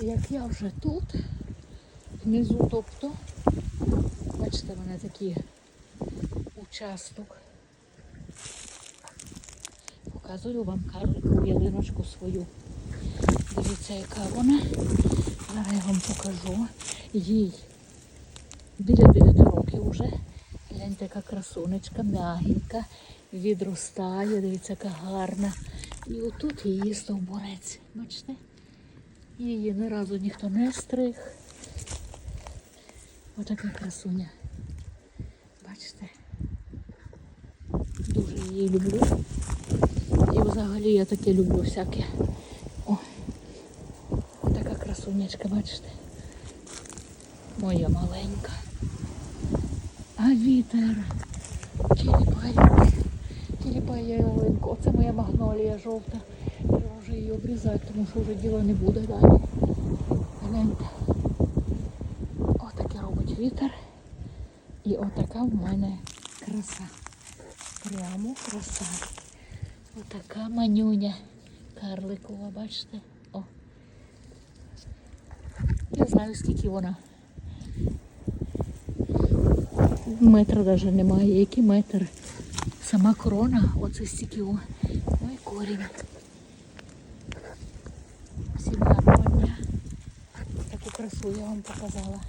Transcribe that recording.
як я вже тут, внизу, тобто, бачите, в мене такий участок. Показую вам карликову ялиночку свою. Дивіться, яка вона. Зараз я вам покажу. Їй біля 9 років вже. Гляньте, яка красунечка, м'ягенька, відростає, дивіться, яка гарна. І отут її стовбурець. Бачите? Її ні разу ніхто не стриг. Отака красуня. Бачите? Дуже її люблю. І взагалі я таке люблю всяке. О, така красунечка, бачите? Моя маленька. А вітер тіліпає, тіліпає ялинку. Оце моя магнолія жовта. Вже її обрізати, тому що вже діла не буде далі. Гляньте. Отаке робить вітер. І отака в мене краса. Прямо краса. Отака манюня карликова, бачите? О. Не знаю, скільки вона. Метра навіть немає. Який метр? Сама корона, оце стільки. Ну і корінь. Всім гарного дня. Таку красу я вам показала.